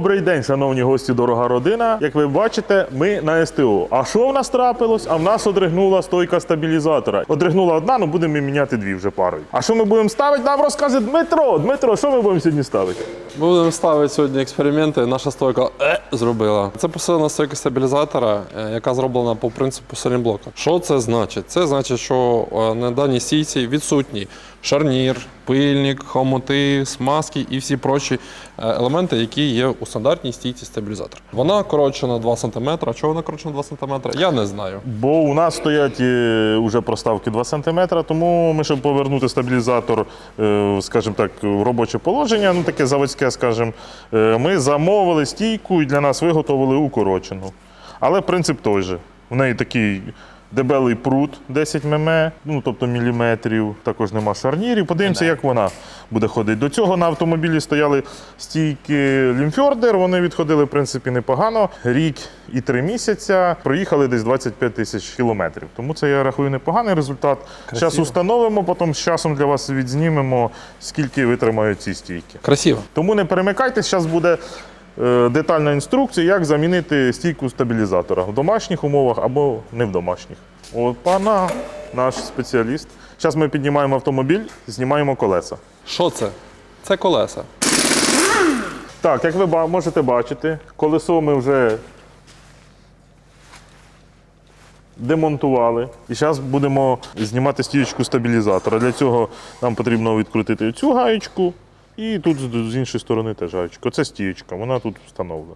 Добрий день, шановні гості, дорога родина. Як ви бачите, ми на СТО. А що в нас трапилось? А в нас одригнула стойка стабілізатора. Одригнула одна, ну будемо міняти дві вже парою. А що ми будемо ставити? Нам розкаже Дмитро. Дмитро, що ми будемо сьогодні ставити? Будемо ставити сьогодні експерименти. Наша стойка е, зробила. Це посилена стойка стабілізатора, е, яка зроблена по принципу салінблока. Що це значить? Це значить, що е, на даній стійці відсутні шарнір, пильник, хомути, смазки і всі прочі е, елементи, які є у стандартній стійці стабілізатора. Вона коротша на 2 см. Чого вона коротша на 2 см? Я не знаю. Бо у нас стоять е, уже проставки 2 см, тому ми, щоб повернути стабілізатор, е, скажімо так, в робоче положення, ну таке заводське, скажімо, ми замовили стійку і для нас виготовили укорочену. Але принцип той же. В неї такий дебелий прут 10 мм, ну тобто міліметрів, також нема шарнірів. Подивимося, як вона буде ходити. До цього на автомобілі стояли стійки Лімфьордер, вони відходили в принципі непогано. Рік і три місяця проїхали десь 25 тисяч кілометрів. Тому це я рахую непоганий результат. Зараз установимо, потім з часом для вас відзнімемо, скільки витримають ці стійки. Красиво. Тому не перемикайтесь, зараз буде детальна інструкція, як замінити стійку стабілізатора в домашніх умовах або не в домашніх. От пана, наш спеціаліст. Зараз ми піднімаємо автомобіль, знімаємо колеса. Що це? Це колеса. Так, як ви можете бачити, колесо ми вже демонтували. І зараз будемо знімати стіючку стабілізатора. Для цього нам потрібно відкрутити цю гаєчку і тут з іншої сторони теж гаєчка. Оце стіючка, вона тут встановлена.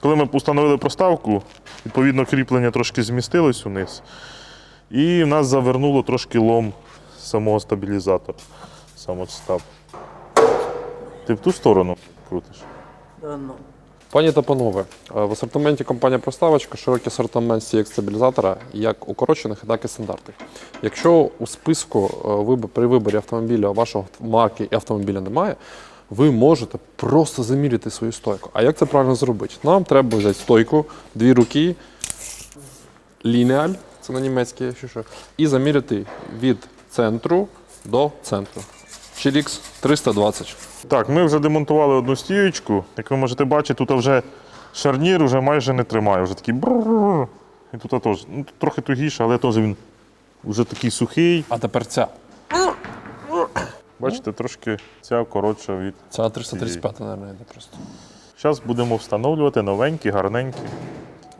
Коли ми встановили проставку, відповідно кріплення трошки змістилось униз. І в нас завернуло трошки лом самого стабілізатора. Сам от стаб. Ти в ту сторону крутиш? Да ну. Пані та панове, е, в асортименті компанія Проставочка широкий асортимент стійок стабілізатора, як укорочених, так і стандартних. Якщо у списку е, при виборі автомобіля вашого марки і автомобіля немає, ви можете просто заміряти свою стойку. А як це правильно зробити? Нам треба взяти стойку, дві руки, лінеаль, це на що, і заміряти від центру до центру. Chilix 320. Так, ми вже демонтували одну стіючку. Як ви можете бачити, тут вже шарнір вже майже не тримає. Вже такий брррр. І тут теж ну, тут трохи тугіше, але теж він вже такий сухий. А тепер ця. Бачите, трошки ця коротша від. Ця 335, мабуть, йде просто. Зараз будемо встановлювати новенькі, гарненькі.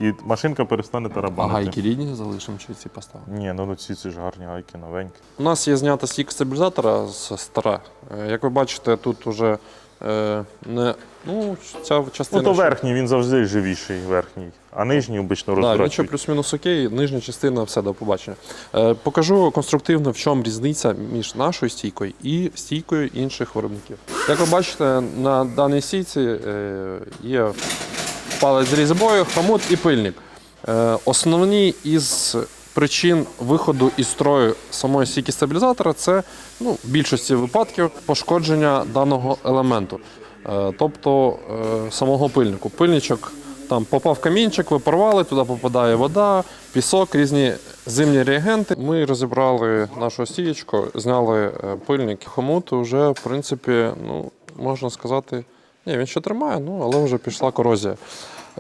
І машинка перестане А тарабанити. гайки рідні залишимо чи ці поставимо? Ні, ну, ну ці, ці ж гарні гайки, новенькі. У нас є знята стійка стабілізатора з стара. Е, Як ви бачите, тут вже е, не ну, ця частина. Ну, то ще- верхній, він завжди живіший, верхній, а нижній обично Да, ще роздрачують. плюс-мінус окей, нижня частина, все до побачення. Е, покажу конструктивно, в чому різниця між нашою стійкою і стійкою інших виробників. Як ви бачите, на даній стійці е, є палець з різьбою, хомут і пильник. Е, основні із причин виходу із строю самої стійки стабілізатора це ну, в більшості випадків пошкодження даного елементу, е, тобто е, самого пильнику. Пильничок там попав камінчик, ви порвали, туди попадає вода, пісок, різні зимні реагенти. Ми розібрали нашу стієчку, зняли пильник. Хомут вже, в принципі, ну, можна сказати, ні, він ще тримає, ну, але вже пішла корозія.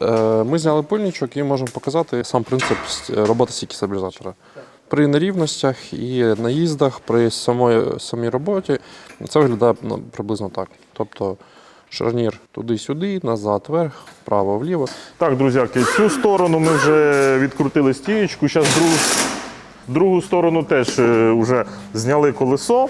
Е, Ми зняли пильничок і можемо показати сам принцип роботи стійки стабілізатора. При нерівностях і наїздах, при самої, самій роботі це виглядає ну, приблизно так. Тобто шарнір туди-сюди, назад, вверх, вправо, вліво. Так, друзяки, цю сторону ми вже відкрутили стієчку. Зараз другу, другу сторону теж вже зняли колесо.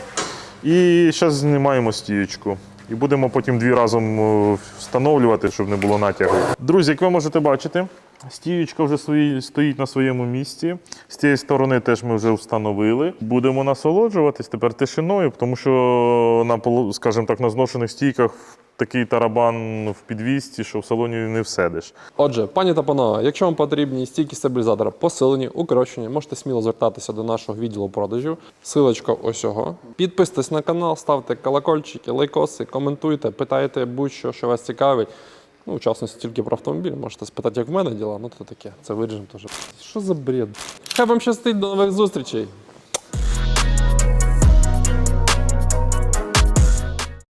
І зараз знімаємо стієчку. І будемо потім дві разом е, встановлювати, щоб не було натягу. Друзі, як ви можете бачити, стієчка вже свої, стоїть на своєму місці. З цієї сторони теж ми вже встановили. Будемо насолоджуватись тепер тишиною, тому що на скажімо так, на зношених стійках такий тарабан в підвісці, що в салоні не всидиш. Отже, пані та панове, якщо вам потрібні стійки стабілізатора посилені, укорочені, можете сміло звертатися до нашого відділу продажів. Силочка ось його. Підписуйтесь на канал, ставте колокольчики, лайкоси, коментуйте, питайте будь-що, що вас цікавить. Ну, в тільки про автомобіль. Можете спитати, як в мене діла, ну то таке. Це виріжемо теж. Що за бред? Хай вам щастить, до нових зустрічей!